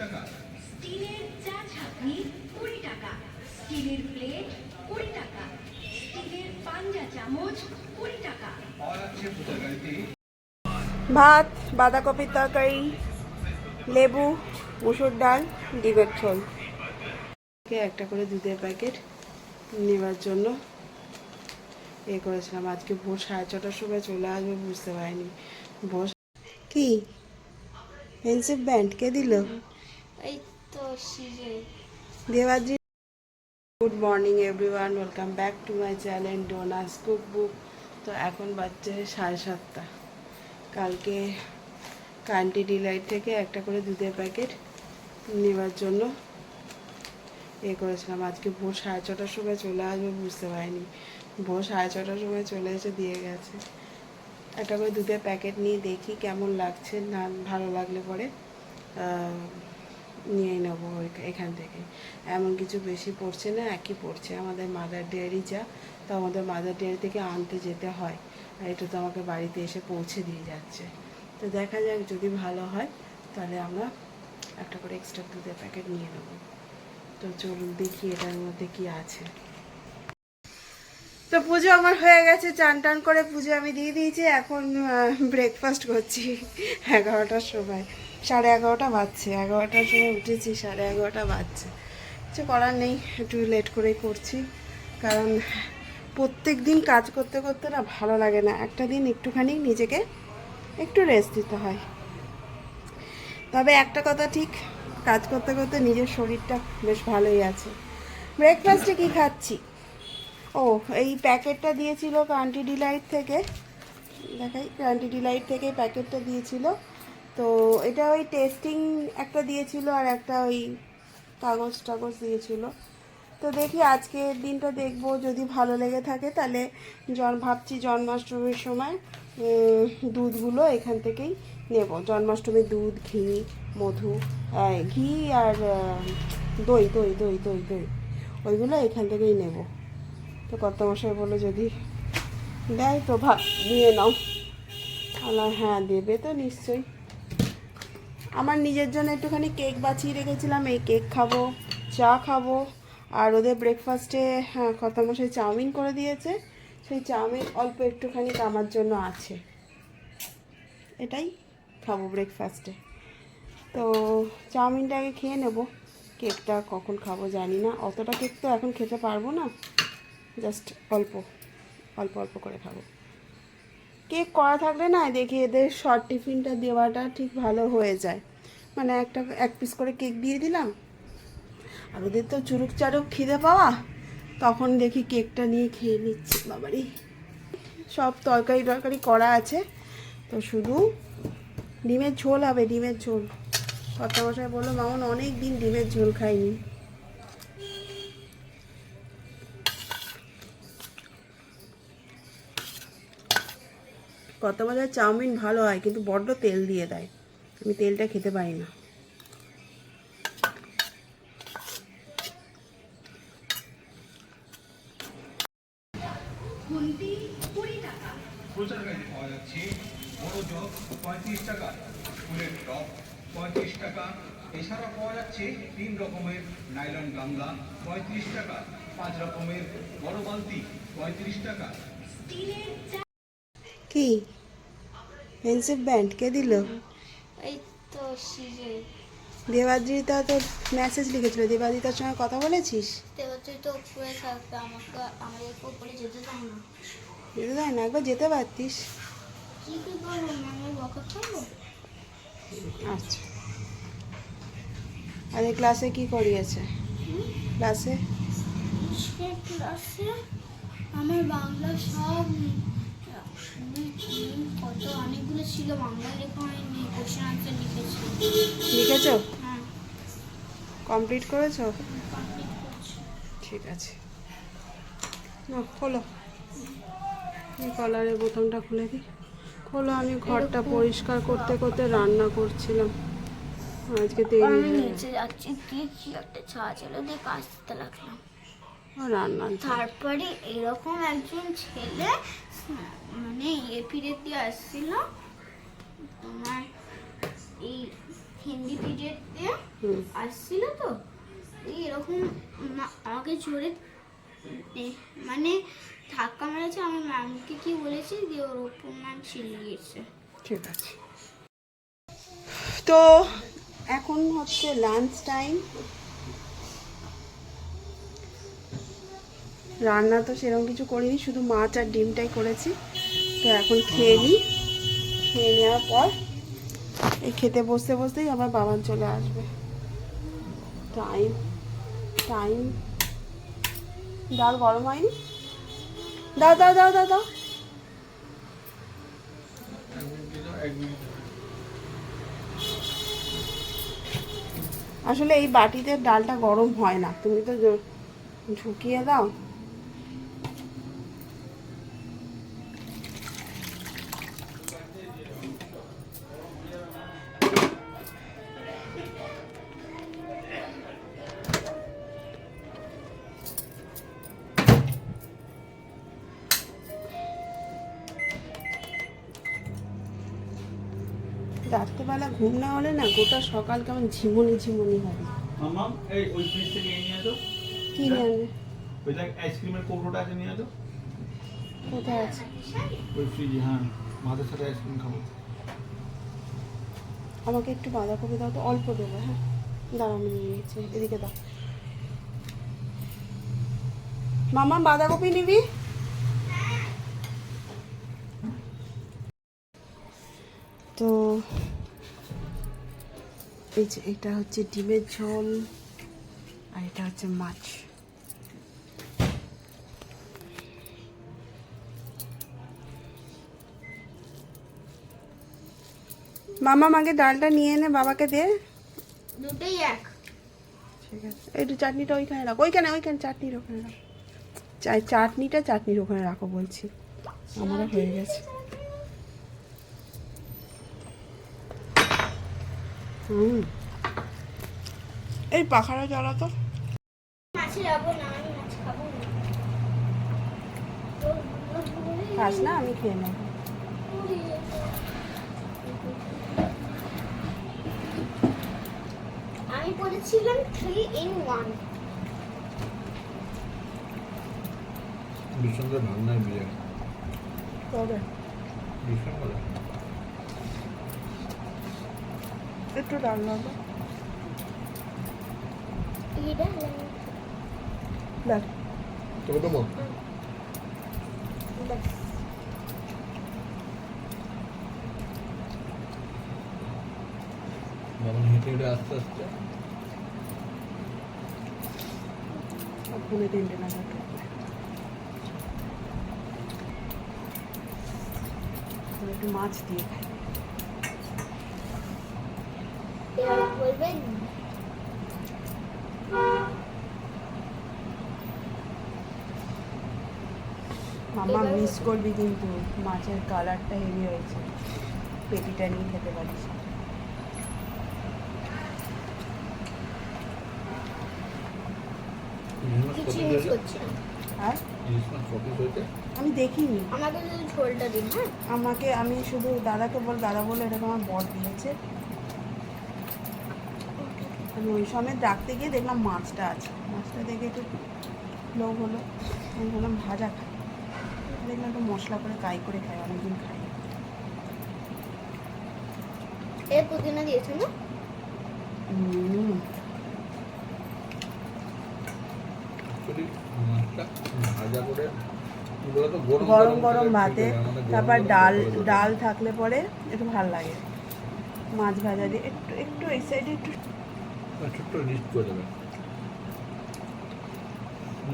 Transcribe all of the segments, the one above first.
টাকা। স্টিলের চা ছাঁকনি কুড়ি টাকা স্টিলের প্লেট কুড়ি টাকা স্টিলের পাঞ্জা চামচ কুড়ি টাকা। ভাত বাঁধাকপির তরকারি লেবু মুসুর ডাল ডিমের ঝোল। একটা করে দুধের প্যাকেট নেবার জন্য এ করেছিলাম। আজকে ভোর সাড়ে ছটার সময় চলে আসবে বুঝতে পারিনি। ভোর কি? পেন্সিল ব্যান্ড কে দিল? এই তো দেবাজি good morning everyone, welcome back to my channel Dona's cook book তো এখন বাচ্চা সাড়ে সাতটা। কালকে কান্টি ডিলাইট থেকে একটা করে দুধের প্যাকেট নেবার জন্য এ করেছিলাম। আজকে ভোর সাড়ে ছটার সময় চলে আসবে, বুঝতে পারিনি। ভোর সাড়ে ছটার সময় চলে এসে দিয়ে গেছে। একটা করে দুধের প্যাকেট নিয়ে দেখি কেমন লাগছে, না ভালো লাগলে পরে নিয়ে নেব এখান থেকে। এমন কিছু বেশি পড়ছে না, একই পড়ছে। আমাদের মাদার ডেয়ারি যা, তো আমাদের মাদার ডেয়ারি থেকে আনতে যেতে হয়। আর এটা তো আমাকে বাড়িতে এসে পৌঁছে দিয়ে যাচ্ছে। তো দেখা যাক যদি ভালো হয়, তাহলে আমরা একটা করে এক্সট্রা দুধের প্যাকেট নিয়ে নেব। তো চলুন দেখি এটার মধ্যে কি আছে। তো পুজো আমার হয়ে গেছে, চান টান করে পুজো আমি দিয়ে দিয়েছি। এখন ব্রেকফাস্ট করছি এগারোটার সময়। সাড়ে এগারোটা বাজছে, এগারোটার সময় উঠেছি, সাড়ে এগারোটা বাজছে। কিছু করার নেই, একটু লেট করেই করছি। কারণ প্রত্যেক দিন কাজ করতে করতে না ভালো লাগে না। একটা দিন একটুখানি নিজেকে একটু রেস্ট দিতে হয়। তবে একটা কথা ঠিক, কাজ করতে করতে নিজের শরীরটা বেশ ভালোই আছে। ব্রেকফাস্টে কি খাচ্ছি? ও, এই প্যাকেটটা দিয়েছিল কান্টি ডিলাইট থেকে। দেখাই কান্টি ডিলাইট থেকে প্যাকেটটা দিয়েছিল। তো এটা ওই টেস্টিং একটা দিয়েছিল আর একটা ওই কাগজ টাগজ দিয়েছিল। তো দেখি আজকের দিনটা দেখব, যদি ভালো লেগে থাকে তাহলে জন, ভাবছি জন্মাষ্টমীর সময় দুধগুলো এখান থেকেই নেব। জন্মাষ্টমীর দুধ, ঘি, মধু ঘি আর দই দই দই দই দই, ওইগুলো এখান থেকেই নেব। তো কত মশাই বলল যদি দেয় তো ভাব নিয়ে নাও। আমার হ্যাঁ দেবে তো নিশ্চয়ই। আমার নিজের জন্য একটুখানি কেক বাঁচিয়ে রেখেছিলাম। এই কেক খাব, চা খাব। আর ওদের ব্রেকফাস্টে হ্যাঁ মশাই চাউমিন করে দিয়েছে। সেই চাউমিন অল্প একটুখানি আমার জন্য আছে। এটাই খাব ব্রেকফাস্টে তো চাউমিনটা আগে খেয়ে নেব। কেকটা কখন খাব জানি না। অতটা কেক তো এখন খেতে পারব না। জাস্ট অল্প অল্প অল্প করে খাব। কেক করা থাকলে না, দেখি এদের শর্ট টিফিনটা দেওয়াটা ঠিক ভালো হয়ে যায়। মানে একটা, এক পিস করে কেক দিয়ে দিলাম। আর ওদের তো চুরুক চারুক খিদে পাওয়া, তখন দেখি কেকটা নিয়ে খেয়ে নিচ্ছি বাবারই সব তরকারি টরকারি করা আছে। তো শুধু ডিমের ঝোল হবে, ডিমের ঝোল। কর্তামশাই বলল, মামন অনেক দিন ডিমের ঝোল খাইনি। কত মজার চাউমিন ভালো হয় কিন্তু বড্ড তেল দিয়ে দেয়। আমি তেলটা খেতে পারি না। পঁয়ত্রিশ টাকা ফুলের টপ পঁয়ত্রিশ টাকা। এছাড়া পাওয়া যাচ্ছে তিন রকমের নাইলন গামলা পঁয়ত্রিশ টাকা পাঁচ রকমের বড় বালতি পঁয়ত্রিশ টাকা। কি? পেন্সিল ব্যান্ড কে দিল? এই তো সিজে। দেবাদ্রিতা তো মেসেজ লিখেছিল। দেবাদ্রিতার সঙ্গে কথা বলেছিস? উপরে থাকবে আমাকে উপরে যেতে দাও না। যেতে দেয় না? একবার যেতে পারতিস। কি কি করব? আমি বকা খাব? আচ্ছা। আর ক্লাসে কি করিয়েছে? ক্লাসে ক্লাসে আমার বাংলা সব কত অনেকগুলো ছিল বাংলা লেখা হয়নি কোশ্চেন আনসার লিখেছি। লিখেছো? হ্যাঁ। কমপ্লিট করেছ? ঠিক আছে। না খোলো। কলারের বোতামটা খুলে দিই। খোলো আমি ঘরটা পরিষ্কার করতে করতে রান্না করছিলাম। আজকে দেরি হয়ে নিচে যাচ্ছি। কি একটা ছায়া ছিল দিয়ে কাচতে লাগলাম। রান্না তারপরে এরকম একজন ছেলে মানে ইয়ে পিরিয়ড দিয়ে আসছিল তোমার এই হিন্দি পিরিয়ড দিয়ে আসছিল তো এরকম আমাকে জোরে মানে ধাক্কা মেরেছে আমার ম্যামকে কি বলেছি যে ওর ওপর ম্যাম চিল্লিয়েছে ঠিক আছে। তো এখন হচ্ছে লাঞ্চ টাইম রান্না তো সেরকম কিছু করিনি, শুধু মাছ আর ডিমটাই করেছি। তো এখন খেয়ে নিই। খেয়ে নেওয়ার পর এই খেতে বসতে বসতেই আবার বাবান চলে আসবে। Time time. ডাল গরম হয়নি? দাও দাও দাও দাও দাও আসলে এই বাটিতে ডালটা গরম হয় না। তুমি তো ঢুকিয়ে দাও। রাত্রেবেলা ঘুম না হলে না গোটা সকাল কেমন ঝিমুনি ঝিমুনি হবে। মামাম এই ওই ফ্রিজ থেকে নিয়ে আসো। কি জানবে ওই দেখ আইসক্রিমের কৌটোটা আছে নিয়ে আসো। কোথায় আছে? ওই ফ্রিজে হ্যাঁ মাদের সাথে আইসক্রিম খাব। আমাকে একটু বাঁধাকপি দাও তো অল্প দেবো হ্যাঁ? দাঁড়া আমি নিয়ে নিচ্ছি এদিকে দাও। মামা বাঁধাকপি নিবি? তো এই যে এটা হচ্ছে ডিমের ঝোল আর এটা হচ্ছে মাছ। মামা মাকে ডালটা নিয়ে এনে বাবাকে দে। দুটোই এক। ঠিক আছে। একটু চাটনিটা ওইখানে রাখো। ওইখানে ওইখানে চাটনির ওখানে রাখো। চাই চাটনিটা চাটনির ওখানে রাখো বলছি। আমারও হয়ে গেছে। এই পাখাটা জ্বালাতো তো। না আমি মাছ খাব না। খাস না আমি খেয়ে নেব। আমি পড়েছিলাম থ্রি ইন ওয়ান ভীষণ বিরিয়ানি। তবে ভীষণ ভালো একটু হেঁটে হেঁটে আস্তে আস্তে। ফোনে তিনটে নাগাদ একটু মাছ দিয়ে খাই। মামা মিস করবি কিন্তু মাছের কালারটা হেভি হয়েছে। পেটিটা নিয়ে খেতে পারিস হয়েছে আমি দেখিনি। আমাকে ঝোলটা দিন হ্যাঁ? আমাকে আমি শুধু দাদাকে বল দাদা বলে এরকম আমার বর দিয়েছে। আমি ওই সময় ডাকতে গিয়ে দেখলাম মাছটা আছে। মাছটা দেখে একটু লোভ হলো। আমি বললাম ভাজা খাই। দেখলাম একটু মশলা করে কাই করে খাই অনেকদিন খাই এর পুদিনা দিয়েছে না? গরম গরম ভাতে তারপর ডাল। ডাল থাকলে পরে একটু ভালো লাগে। মাছ ভাজা দিয়ে একটু একটু এই সাইডে একটু ছোট্ট লিস্ট করে দেবে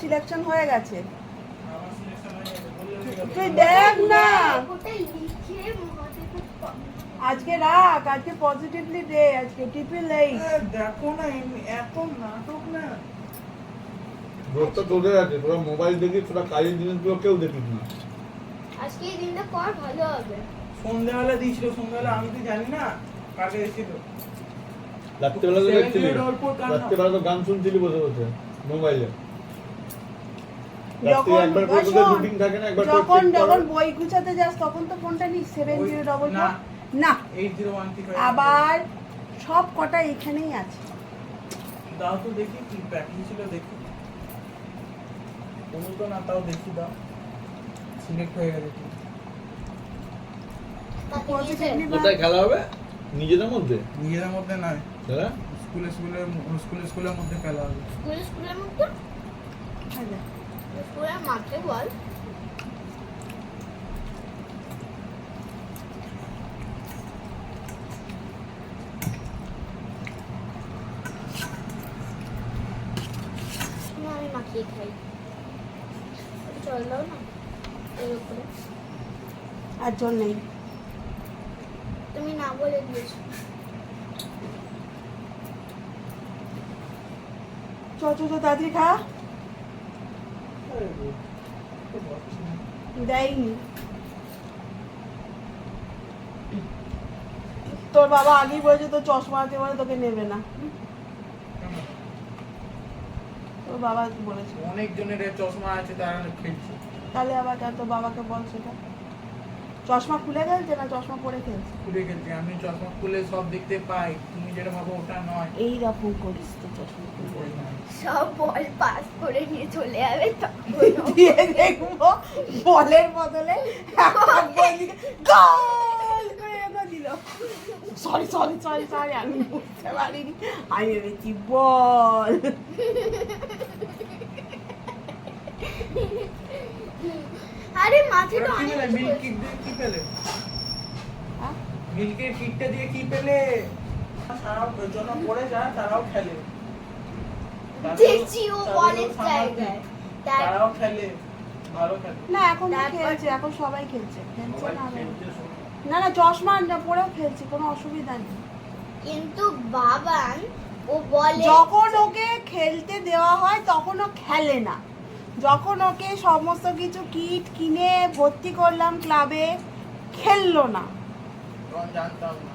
সিলেকশন হয়ে গেছে। তুই দেখ না। আজকে রাখ আজকে পজিটিভলি দে আজকে টিপিল এই দেখো না এমনি- এত নাটক না। রোদটা তোদের আছে তোরা মোবাইল দেখি তোরা কাজের জিনিসগুলো কেউ দেখিস না। আজকে এই দিনটা কর ভালো হবে। সন্ধ্যাবেলা দিয়েছিল সন্ধ্যাবেলা আমি তো জানি না কাকে এসেছিল। রাত্রেবেলা তো দেখছিলি। রাত্রেবেলা তো গান শুনছিলি বসে বসে মোবাইলে। যখন যখন। বই গুছাতে যাস তখন তো ফোনটা নিস সেভেন জিরো ডবল না। আবার সব কটা এখানেই আছে। দাও তো দেখি কি প্যাকিং ছিল দেখি। কোনো তো না তাও দেখি দাও। সিলেক্ট হয়ে গেছে কোথায় খেলা হবে? নিজেদের মধ্যে? নিজেদের মধ্যে নয়। তারা স্কুলে স্কুলে স্কুলে স্কুলের মধ্যে খেলা হবে স্কুলে স্কুলের মধ্যে? স্কুলের মাঠে বল। না, আমি মাখিয়ে খাই। চল দাও না এর উপরে আর জল নেই। তুমি না বলে দিয়েছ। তাড়াতাড়ি খা। তো না। দেয়নি। তোর বাবা আগেই বলেছে তোর চশমা আছে বলে তোকে নেবে না। তোর বাবা বলেছে। অনেক জনের চশমা আছে তারা খেলছে তাহলে আবার তোর বাবাকে বল সেটা। চশমা খুলে গেছে না চশমা পরে খেলছে খুলে গেছে আমি চশমা খুলে সব দেখতে পাই। তুমি যেটা ভাবো ওটা নয়। এইরকম করিস তো চশমা খুলে। নয়। সব বল পাস করে নিয়ে চলে যাবে তখন দিয়ে দেখব বলের বদলে গোল! করে রেখে দিল। সরি সরি সরি সরি আমি বুঝতে পারিনি। আমি ভেবেছি বল! আরে মাঠে তো অনেক মিল্ক কিট দিয়ে কি পেলে? হ্যাঁ? মিল্কের কিটটা দিয়ে কি পেলে? সারা জন্য পড়ে যায় তারাও খেলে। দেখছি ও বলের জায়গায়। তারাও খেলে ভালো খেলে। না এখন খেলছে এখন সবাই খেলছে। খেলছে না না চশমা না পরেও খেলছে কোনো অসুবিধা নেই। কিন্তু বাবান ও বলে যখন ওকে খেলতে দেওয়া হয় তখন ও খেলে না। যখন ওকে সমস্ত কিছু কিট কিনে ভর্তি করলাম ক্লাবে খেললো না।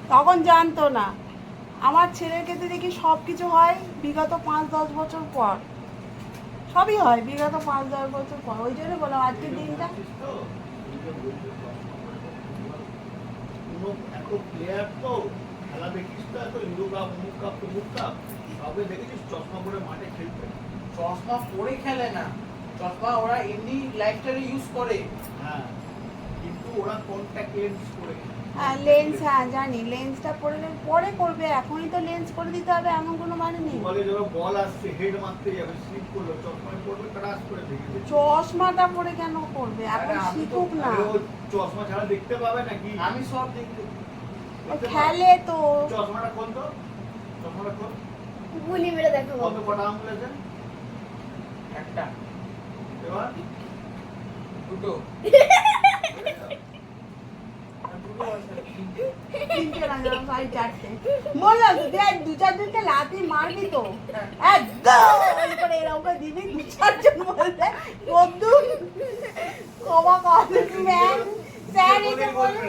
তখন জানতো না। আমার ছেলের ক্ষেত্রে দেখি সব কিছু হয় বিগত পাঁচ দশ বছর পর। সবই হয় বিগত পাঁচ দশ বছর পর। ওই জন্য বললাম আজকের দিনটা চশমা পরে খেলে না। চশমা ওরা এমনি লাইফস্টাইলে ইউজ করে। হ্যাঁ কিন্তু ওরা কন্ট্যাক্ট লেন্স করে। হ্যাঁ লেন্স হ্যাঁ জানি। লেন্সটা পরে পরে করবে। এখনই তো লেন্স করে দিতে হবে এমন কোনো মানে নেই। বলে যখন বল আসছে হেড মারতে যাবে স্লিপ করল চশমা পড়বে ক্রাশ করে দেবে চশমাটা পরে কেন করবে এখন আমি শিখুক না। চশমা ছাড়া দেখতে পাবে নাকি? আমি সব দেখতে খেলে তো। চশমাটা খোল তো। চশমাটা খোল। গুলি মেরে দেখো কত কটা আঙুল আছে? একটা। দুটো। বললাম দেখ দু চারজনকে লাথি মারবি তো। একদম। করে এরকম করে দিবি দু চারজন বলতে ম্যাম স্যার এসে বলবে।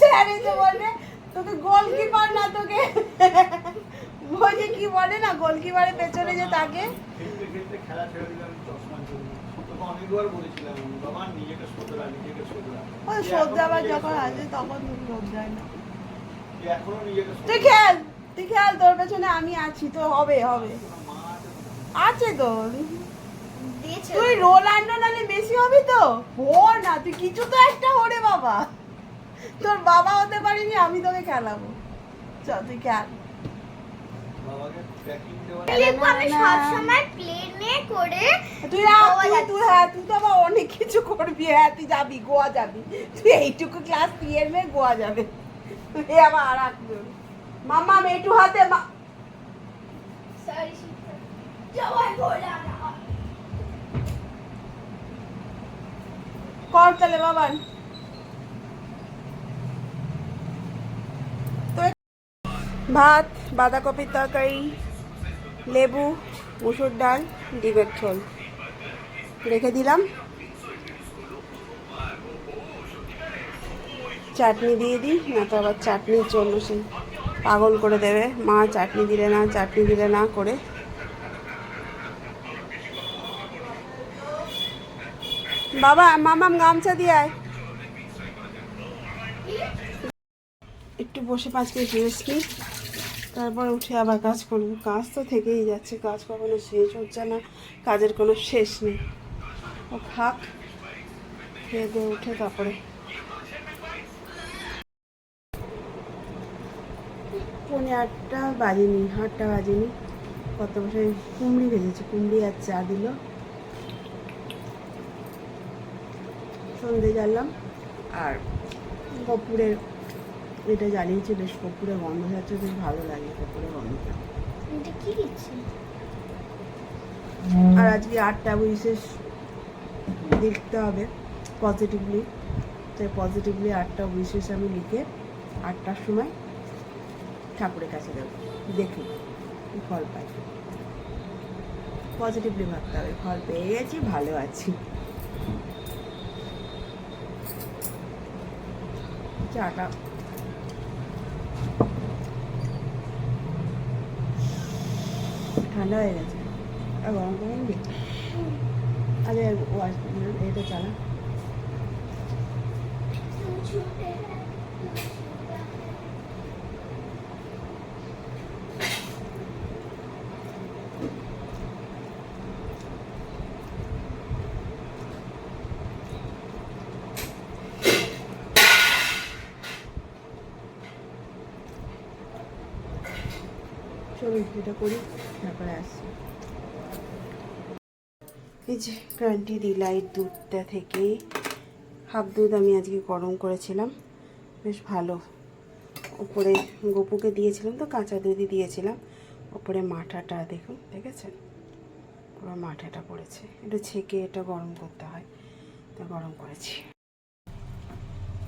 স্যার এসে বলবে তোকে গোলকিপার না তোকে? বলছে কি বলে না গোলকিপারের পেছনে যে তাকে? খেলা ছেড়ে দিলাম চশমার জন্য তোকে অনেকবার বলেছিলাম আমি, বাবা নিজেকে শোধরা নিজেকে শোধরা ওই এখনও যখন আসে তখন না। তুই এখনও তুই শোধরা। খেল তুই খেল তোর পেছনে আমি আছি তো হবে হবে। আছে তো। তুই রোনাল্ডো নালে মেসি হবি তো? হর না তুই কিছু তো একটা হরে বাবা। তোর বাবা হতে পারিনি আমি তোকে খেলাবো। চ তুই খেল বাবাকে tracking দেওয়া লিখব আমি সবসময় প্লেনে করে তুই তুই হ্যাঁ তুই তো আবার অনেক কিছু করবি হ্যাঁ তুই যাবি গোয়া যাবি। তুই এইটুকু ক্লাস এর মেয়ে গোয়া যাবে। এ আবার আর একজন মাম্মা মেটু হাতে মা কর তাহলে বাবান তো ভাত বাঁধাকপির তরকারি, লেবু, মুসুর ডাল ডিমের ঝোল। রেখে দিলাম। চাটনি দিয়ে দিই না তো আবার চাটনির জন্য সে পাগল করে দেবে। মা চাটনি দিলে না, চাটনি দিলে না করে। বাবা, মামাম গামছা দিয়ে আয়। একটু বসে পাঁচ মিনিট রেস্ট নিই। তারপর উঠে আবার কাজ করব। কাজ তো থেকেই যাচ্ছে কাজ কখনো শেষ হচ্ছে না, কাজের কোনো শেষ নেই। ও খাক, খেয়ে দিয়ে উঠে তারপরে। পৌনে আটটা বাজেনি আটটা বাজেনি। কত বছর কুমড়ি ভেজেছে, কুমড়ি আর চা দিল। সন্ধে জ্বাললাম আর কপুরের এটা জ্বালিয়েছে বেশ কপুরে গন্ধ যাচ্ছে বেশ ভালো লাগে কপুরে গন্ধটা। এটা কি দিচ্ছে? আর আজকে আটটা বিশেষ দেখতে হবে পজিটিভলি তাই পজিটিভলি আটটা বিশেষ আমি লিখে আটটার সময় ঠাকুরের কাছে দেবো দেখি ফল পাই। পজিটিভলি ভাবতে হবে ফল পেয়ে গেছি ভালো আছি। চাটা ঠান্ডা হয়ে গেছে। আর গরম গরম দিই আরে ওয়াশ এটা চালা। চলুন এটা করি। তারপরে আসছি। এই যে ক্রান্টি ডিলাইট দুধটা থেকে। হাফ দুধ আমি আজকে গরম করেছিলাম। বেশ ভালো। উপরে গপুকে দিয়েছিলাম তো, কাঁচা দুধই দিয়েছিলাম। উপরে মাঠাটা দেখুন দেখেছেন পুরো মাঠাটা পড়েছে। একটু ছেঁকে, এটা গরম করতে হয়। তো গরম করেছি।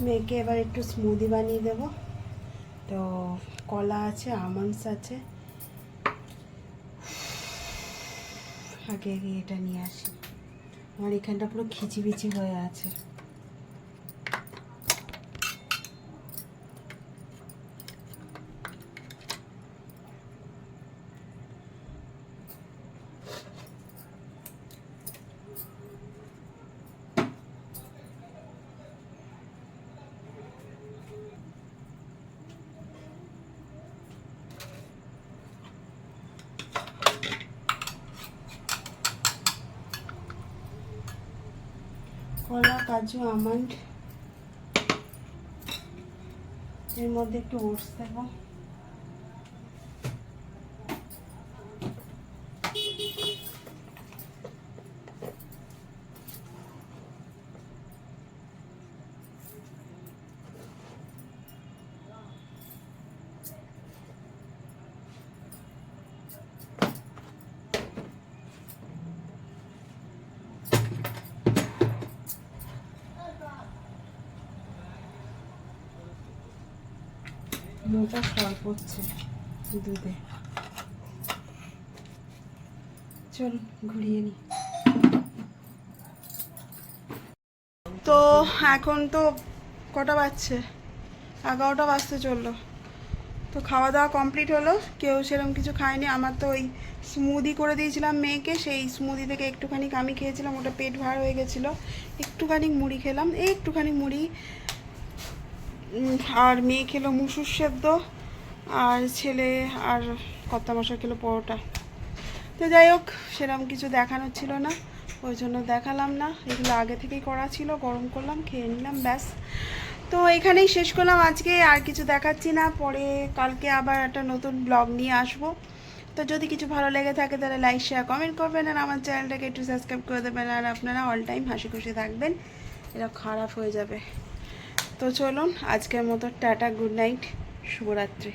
মেয়েকে এবার একটু স্মুদি বানিয়ে দেব। তো কলা আছে আমন্ডস আছে। আগে আগে এটা নিয়ে আসি। আমার এখানটা পুরো খিচিবিচি হয়ে আছে কলা কাজু আমন্ড। এর মধ্যে একটু ওটস দেবো। মোটা ফল পড়ছে। দুধে চলুন ঘুরিয়ে নি। তো এখন তো কটা বাজছে? এগারোটা বাজতে চলল। তো খাওয়া দাওয়া কমপ্লিট হলো। কেউ সেরকম কিছু খায়নি। আমার তো ওই স্মুদি করে দিয়েছিলাম মেয়েকে। সেই স্মুদি থেকে একটুখানি আমি খেয়েছিলাম। ওটা পেট ভার হয়ে গেছিল। একটুখানি মুড়ি খেলাম। এই একটুখানি মুড়ি আর মেয়ে খেলো মুসুর সেদ্ধ, আর ছেলে আর কর্তা মশা খেলো পরোটা। তো যাই হোক সেরকম কিছু দেখানোর ছিল না, ওই জন্য দেখালাম না। এগুলো আগে থেকেই করা ছিল, গরম করলাম, খেয়ে নিলাম, ব্যাস। তো এখানেই শেষ করলাম আজকে, আর কিছু দেখাচ্ছি না। পরে কালকে আবার একটা নতুন ব্লগ নিয়ে আসব। তো যদি কিছু ভালো লেগে থাকে, তাহলে লাইক শেয়ার কমেন্ট করবেন, আর আমার চ্যানেলটাকে একটু সাবস্ক্রাইব করে দেবেন, আর আপনারা অল টাইম হাসি খুশি থাকবেন। এটা খারাপ হয়ে যাবে। তো চলুন আজকের মতো টাটা গুড নাইট শুভরাত্রি।